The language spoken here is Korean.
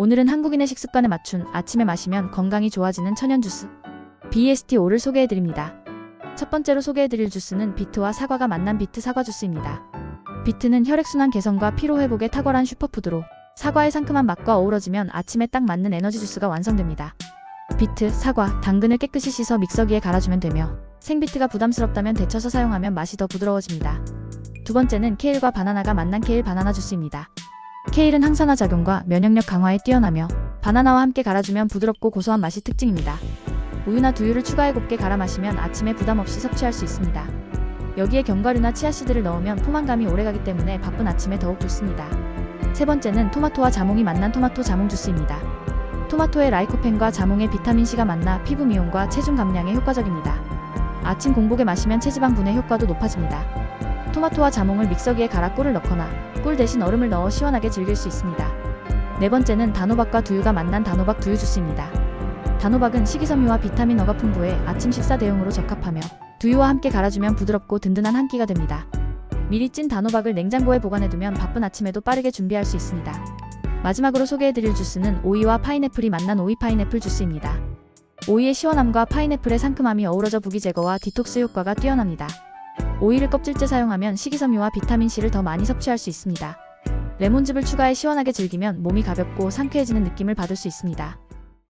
오늘은 한국인의 식습관에 맞춘 아침에 마시면 건강이 좋아지는 천연 주스 BST5를 소개해드립니다. 첫 번째로 소개해드릴 주스는 비트와 사과가 만난 비트 사과 주스입니다. 비트는 혈액순환 개선과 피로회복에 탁월한 슈퍼푸드로 사과의 상큼한 맛과 어우러지면 아침에 딱 맞는 에너지 주스가 완성됩니다. 비트, 사과, 당근을 깨끗이 씻어 믹서기에 갈아주면 되며 생비트가 부담스럽다면 데쳐서 사용하면 맛이 더 부드러워집니다. 두 번째는 케일과 바나나가 만난 케일 바나나 주스입니다. 케일은 항산화 작용과 면역력 강화에 뛰어나며 바나나와 함께 갈아주면 부드럽고 고소한 맛이 특징입니다. 우유나 두유를 추가해 곱게 갈아 마시면 아침에 부담 없이 섭취할 수 있습니다. 여기에 견과류나 치아씨드를 넣으면 포만감이 오래가기 때문에 바쁜 아침에 더욱 좋습니다. 세 번째는 토마토와 자몽이 만난 토마토 자몽 주스입니다. 토마토의 라이코펜과 자몽의 비타민C가 만나 피부 미용과 체중 감량에 효과적입니다. 아침 공복에 마시면 체지방 분해 효과도 높아집니다. 토마토와 자몽을 믹서기에 갈아 꿀을 넣거나 꿀 대신 얼음을 넣어 시원하게 즐길 수 있습니다. 네 번째는 단호박과 두유가 만난 단호박 두유 주스입니다. 단호박은 식이섬유와 비타민 어가 풍부해 아침 식사 대용으로 적합하며 두유와 함께 갈아주면 부드럽고 든든한 한 끼가 됩니다. 미리 찐 단호박을 냉장고에 보관해두면 바쁜 아침에도 빠르게 준비할 수 있습니다. 마지막으로 소개해드릴 주스는 오이와 파인애플이 만난 오이 파인애플 주스입니다. 오이의 시원함과 파인애플의 상큼함이 어우러져 부기 제거와 디톡스 효과가 뛰어납니다. 오이를 껍질째 사용하면 식이섬유와 비타민C를 더 많이 섭취할 수 있습니다. 레몬즙을 추가해 시원하게 즐기면 몸이 가볍고 상쾌해지는 느낌을 받을 수 있습니다.